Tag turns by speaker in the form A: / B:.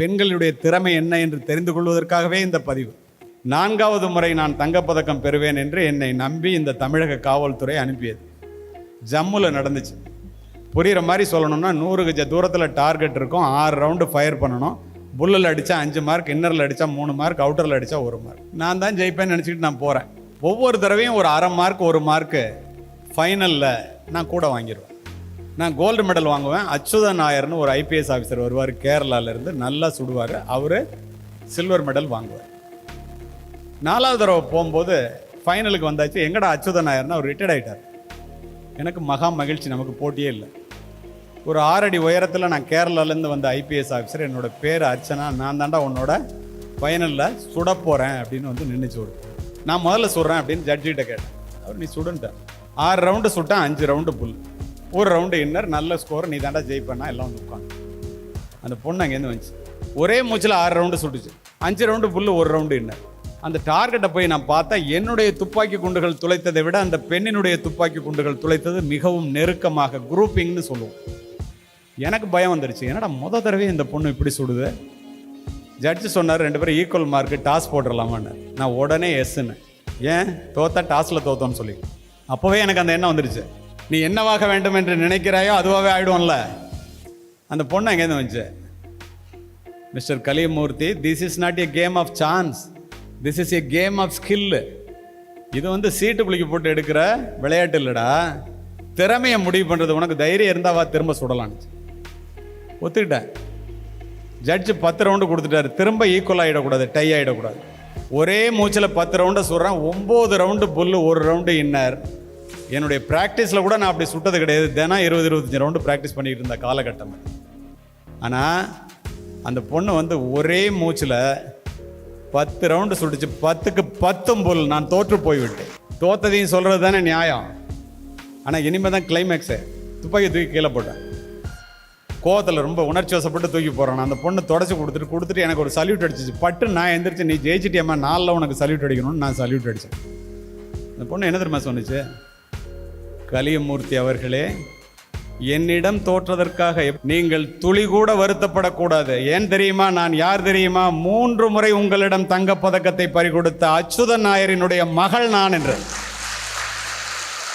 A: பெண்களுடைய திறமை என்ன என்று தெரிந்து கொள்வதற்காகவே இந்த பதிவு. நான்காவது முறை நான் தங்கப்பதக்கம் பெறுவேன் என்று என்னை நம்பி இந்த தமிழக காவல்துறை அனுப்பியது. ஜம்முல நடந்துச்சு. புரிகிற மாதிரி சொல்லணும்னா நூறு கஜ தூரத்தில் டார்கெட் இருக்கும். ஆறு ரவுண்டு ஃபயர் பண்ணணும். புல்லில் அடித்தா அஞ்சு மார்க் இன்னரில் அடித்தா மூணு மார்க் அவுட்டரில் அடித்தா ஒரு மார்க். நான் தான் ஜெயிப்பேன்னு நினச்சிக்கிட்டு நான் போகிறேன் ஒவ்வொரு தடவையும் ஒரு அரை மார்க் ஒரு மார்க்கு. ஃபைனலில் நான் கூட வாங்கிடுவேன் நான் கோல்டு மெடல் வாங்குவேன். அச்சுதன் நாயர்னு ஒரு ஐபிஎஸ் ஆஃபீஸர் வருவார் கேரளாவிலேருந்து நல்லா சுடுவார். அவர் சில்வர் மெடல் வாங்குவார். நாலாவது தடவை போகும்போது ஃபைனலுக்கு வந்தாச்சு. எங்கடா அச்சுதன் நாயர்னு அவர் ரிட்டையர்ட் ஆகிட்டார் எனக்கு மகா மகிழ்ச்சி நமக்கு போட்டியே இல்லை. ஒரு ஆறடி உயரத்தில் நான் கேரளாலேருந்து வந்த ஐபிஎஸ் ஆஃபீஸர் என்னோட பேர் அர்ச்சனா. நான் தாண்டா உன்னோட ஃபைனலில் சுட போகிறேன் அப்படின்னு வந்து நின்றுச்சு ஒரு நான் முதல்ல சுடுறேன் அப்படின்னு ஜட்ஜிகிட்ட கேட்டேன். அவர் நீ சுடுன்ட்டேன் ஆறு ரவுண்டு சுட்டேன் அஞ்சு ரவுண்டு புல். ஒரு ரவுண்டு இன்னர் நல்ல ஸ்கோர் நீ தாண்டா ஜெயிப்பேன்னா எல்லாம் வந்து உட்காந்து அந்த பொண்ணு அங்கேருந்து வந்துச்சு. ஒரே மூச்சில் ஆறு ரவுண்டு சுட்டுச்சு. அஞ்சு ரவுண்டு புல்லு ஒரு ரவுண்டு இன்னர் அந்த டார்கெட்டை போய் நான் பார்த்தா என்னுடைய துப்பாக்கி குண்டுகள் துளைத்ததை விட அந்த பெண்ணினுடைய துப்பாக்கி குண்டுகள் துளைத்தது மிகவும் நெருக்கமாக குரூப்பிங்னு சொல்லுவோம். எனக்கு பயம் வந்துருச்சு. என்னடா முத தடவை இந்த பொண்ணு இப்படி சுடுது? ஜட்ஜு சொன்னார் ரெண்டு பேரும் ஈக்குவல் மார்க்கு டாஸ் போட்டுடலாமான்னு. நான் உடனே எஸ்ன்னு ஏன்? தோத்தா டாஸில் தோத்தோன்னு சொல்லி. அப்போவே எனக்கு அந்த எண்ணம் வந்துருச்சு. நீ என்னவாக வேண்டும் என்று நினைக்கிறாயோ அதுவாகவே ஆகிடும்ல அந்த பொண்ணு எங்கேருந்து வந்துச்சு? Mister Kalimurthy this is not a game of chance this is a game of skill இது வந்து சீட்டு புளிக்கு போட்டு எடுக்கிற விளையாட்டு இல்லைடா. திறமையை முடிவு பண்ணுறது உனக்கு தைரியம் இருந்தாவா திரும்ப சுடலான்னு ஒத்துக்கிட்டேன். ஜட்ஜு பத்து ரவுண்டு கொடுத்துட்டாரு. திரும்ப ஈக்குவல் ஆகிடக்கூடாது டை ஆகிடக்கூடாது ஒரே மூச்சில் பத்து ரவுண்டை சுடுறேன். ஒம்பது ரவுண்டு புல்லு ஒரு ரவுண்டு இன்னர் என்னுடைய ப்ராக்டிஸில் கூட நான் அப்படி சுட்டது கிடையாது. தினம் இருபது இருபத்தஞ்சி ரவுண்டு ப்ராக்டிஸ் பண்ணிட்டு இருந்த காலகட்டம். ஆனால் அந்த பொண்ணு வந்து ஒரே மூச்சில் பத்து ரவுண்டு சுட்டுச்சு. பத்துக்கு பத்தும் பொருள் நான் தோற்று போய்விட்டேன். தோத்ததையும் சொல்கிறது தானே நியாயம். ஆனால் இனிமேல் தான் கிளைமேக்ஸு துப்பாக்கி தூக்கி கீழே போட்டேன். கோவத்தில் ரொம்ப உணர்ச்சி வசப்பட்டு தூக்கி போகிறேன் அந்த பொண்ணு தொடச்சி கொடுத்துட்டு கொடுத்துட்டு எனக்கு ஒரு சல்யூட் அடிச்சிச்சு. பட்டு நான் எந்திரிச்சு நீ ஜெயிச்சிட்டியம்மா நாளில் உனக்கு சல்யூட் அடிக்கணும்னு நான் சல்யூட் அடித்தேன் அந்த பொண்ணு என்ன தெரியுமா சொன்னுச்சு? கலியமூர்த்தி அவர்களே என்னிடம் தோற்றதற்காக நீங்கள் துளி கூட வருத்தப்படக்கூடாது. ஏன் தெரியுமா? நான் யார் தெரியுமா? மூன்று முறை உங்களிடம் தங்கப் பதக்கத்தை பறிகொடுத்த அச்சுதன் நாயரினுடைய மகள் நான் என்று